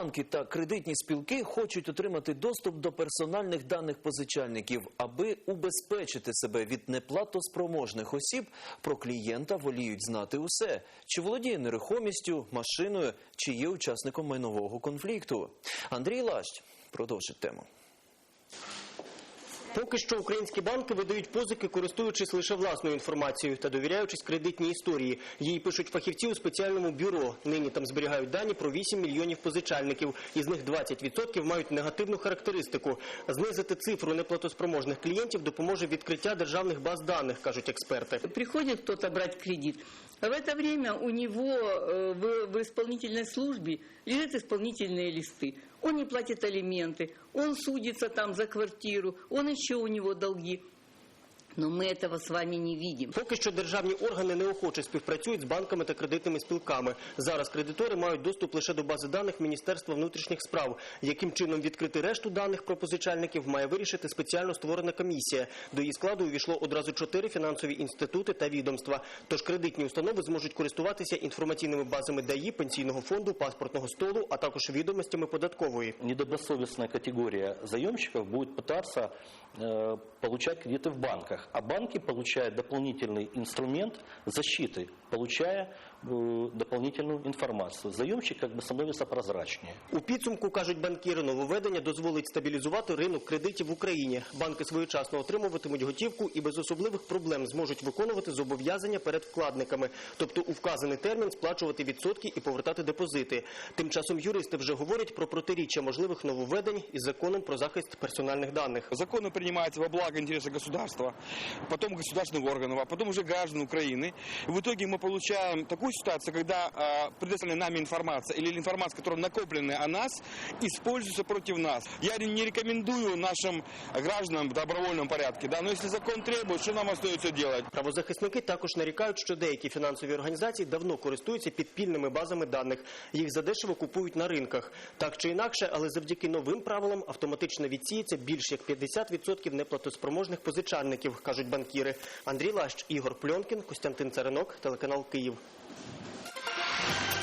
Банки та кредитні спілки хочуть отримати доступ до персональних даних позичальників, аби убезпечити себе від неплатоспроможних осіб. Про клієнта воліють знати усе: чи володіє нерухомістю, машиною, чи є учасником майнового конфлікту. Андрій Лащ продовжить тему. Поки що українські банки видають позики, користуючись лише власною інформацією та довіряючись кредитній історії. Її пишуть фахівці у спеціальному бюро. Нині там зберігають дані про 8 мільйонів позичальників. Із них 20% мають негативну характеристику. Знизити цифру неплатоспроможних клієнтів допоможе відкриття державних баз даних, кажуть експерти. Приходит кто-то брать кредит, в это время у него э, в, в исполнительной службе лежат исполнительные листы. Он не платит алименты, он судится там за квартиру, он еще у него долги. Но мы этого с вами не видим. Поки що державні органи неохоче співпрацюють з банками та кредитними спілками. Зараз кредитори мають доступ лише до бази даних Міністерства внутрішніх справ. Яким чином відкрити решту даних про позичальників має вирішити спеціально створена комісія. До її складу увійшло одразу чотири фінансові інститути та відомства. Тож кредитні установи зможуть користуватися інформаційними базами ДАІ, пенсійного фонду, паспортного столу, а також відомостями податкової. недобросовестная категория заемщиков будет пытаться э, получать кредиты в банках, а банки получают дополнительный инструмент защиты, получая э, дополнительную информацию. Заемщик как бы становится прозрачнее. У підсумку, кажуть банкіри, нововведення дозволить стабілізувати ринок кредитів в Україні. Банки своєчасно отримуватимуть готівку і без особливих проблем зможуть виконувати зобов'язання перед вкладниками, тобто у вказаний термін сплачувати відсотки і повертати депозити. Тим часом юристи вже говорять про протиріччя можливих нововведень із законом про захист персональних даних. Законы принимаются во благо интереса государства, потом государственных органов, а потом уже граждан Украины. И в итоге мы получаем такую ситуацию, когда э, предоставленная нами информация или информация, которая накопленная о нас, используется против нас. Я не рекомендую нашим гражданам в добровольном порядке, да, но если закон требует, что нам остается делать? Правозахисники також нарікають, що деякі фінансові організації давно користуються підпільними базами даних. Їх задешево купують на ринках. Так чи інакше, але завдяки новим правилам автоматично відсіється більш як 50% неплатоспроможних позичальників, кажуть банкіри. Андрій Лащ, Ігор Пльонкін, Костянтин Царинок, телеканал Київ. Bye.